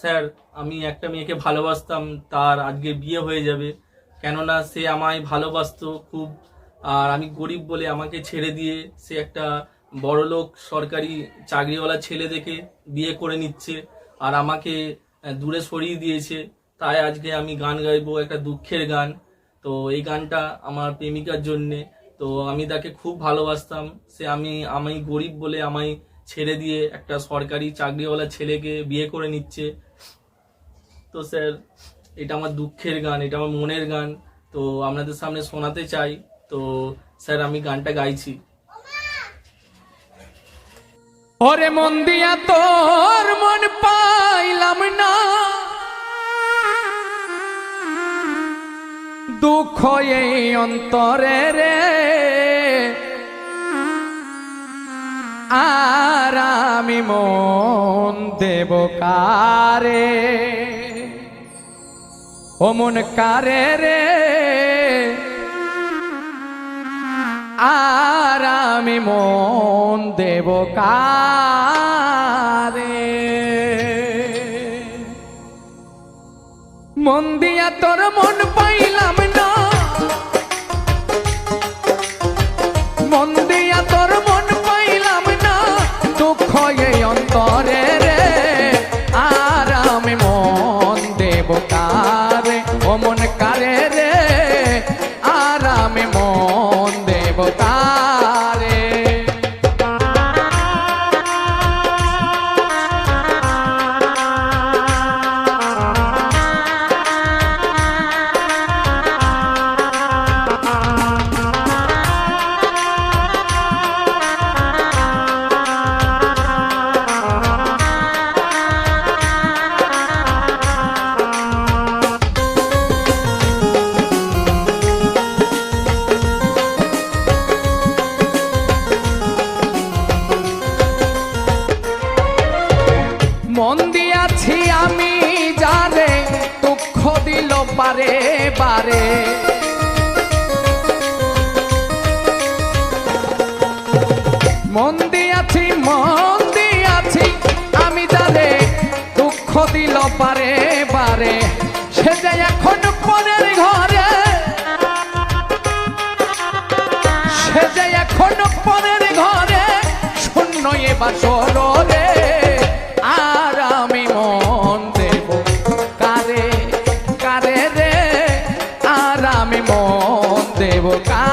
Sir, আমি একটা মেয়েকে ভালোবাসতাম, তার আজকে বিয়ে হয়ে যাবে। কেননা সে আমায় ভালোবাসতো খুব, আর আমি গরিব বলে আমাকে ছেড়ে দিয়ে সে একটা বড়লোক সরকারি চাকরিওয়ালা ছেলে দেখে বিয়ে করে নিচ্ছে, আর আমাকে দূরে সরিয়ে দিয়েছে। তাই আজকে আমি গান গাইবো, একটা দুঃখের গান। তো এই গানটা আমার প্রেমিকার জন্যে। তো আমি তাকে খুব ভালোবাসতাম। সে আমি আমি গরিব বলে আমায় ছেড়ে দিয়ে একটা সরকারি চাকরিওয়ালা ছেলেকে বিয়ে করে নিচ্ছে। তো স্যার, এটা আমার দুঃখের গান, এটা আমার মনের গান। তো আপনাদের সামনে শোনাতে চাই। তো স্যার, আমি গানটা গাইছি। ওরে মন দিয়া তোর মন পাইলাম না। দুঃখ এই অন্তরে রে। আর আমি মন দেব কারে? ও মন কারে রে? আর আমি মন দেব কারে? মন দিয়া তোর মন পাইলাম পারে বারে। মন দিয়াছি মন দিয়াছি, আমি জানে দুঃখ দিল পারে, বারে। সে যে এখন পরের ঘরে, সে যে এখন পরের ঘরে শূন্য এবার সররে মন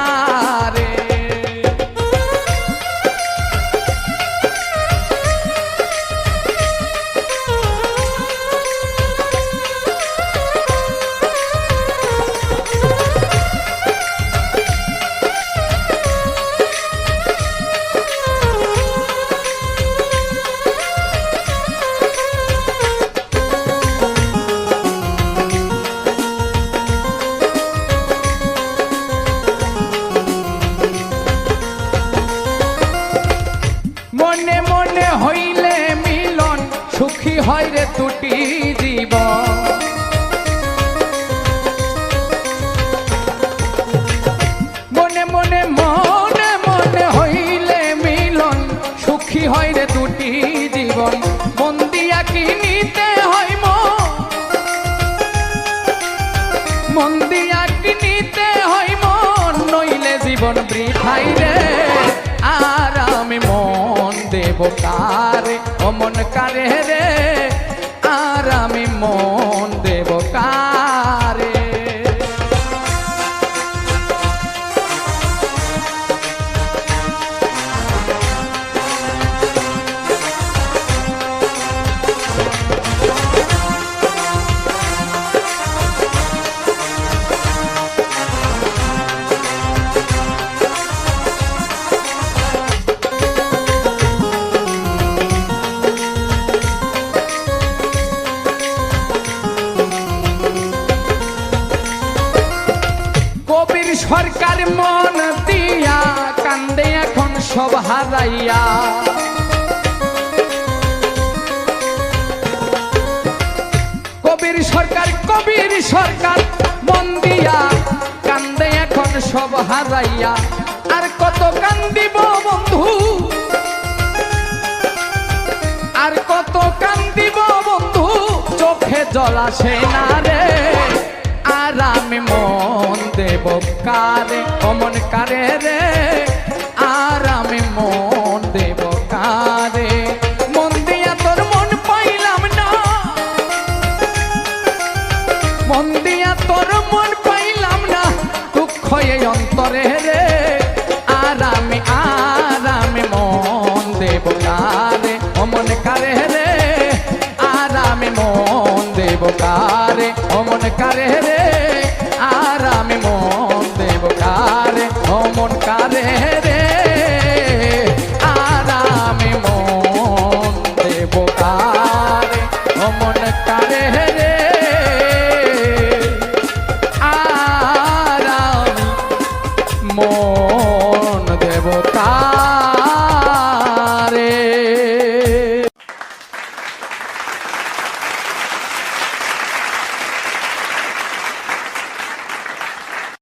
মনে হইলে মিলন সুখী হয় রে দুটি জীবন। মনে মনে মনে মনে হইলে মিলন সুখী হয় রে দুটি জীবন। মন দিয়া কি নিতে হয় মন দিয়া কি নিতে হয় নইলে জীবন বৃথাই কারে অমন মন কারে রে কবির সরকার মন দিয়া কান্দে এখন সব হারাইয়া। কবির সরকার কবির সরকার মন দিয়া কান্দে এখন সব হারাইয়া। আর কত কান্দিব বন্ধু? আর কত কান্দিব বন্ধু? চোখে জল আসে না রে। আমি মন দেব কারে, অমন কারে রে? আর আমি মন দেব কারে? তোর মন না। তোর মন না। রে। আর আমি আর আমি মন দেব কারে, অমন কারে রে? আর আমি মন দেব কারে, অমন কারে রে? 啊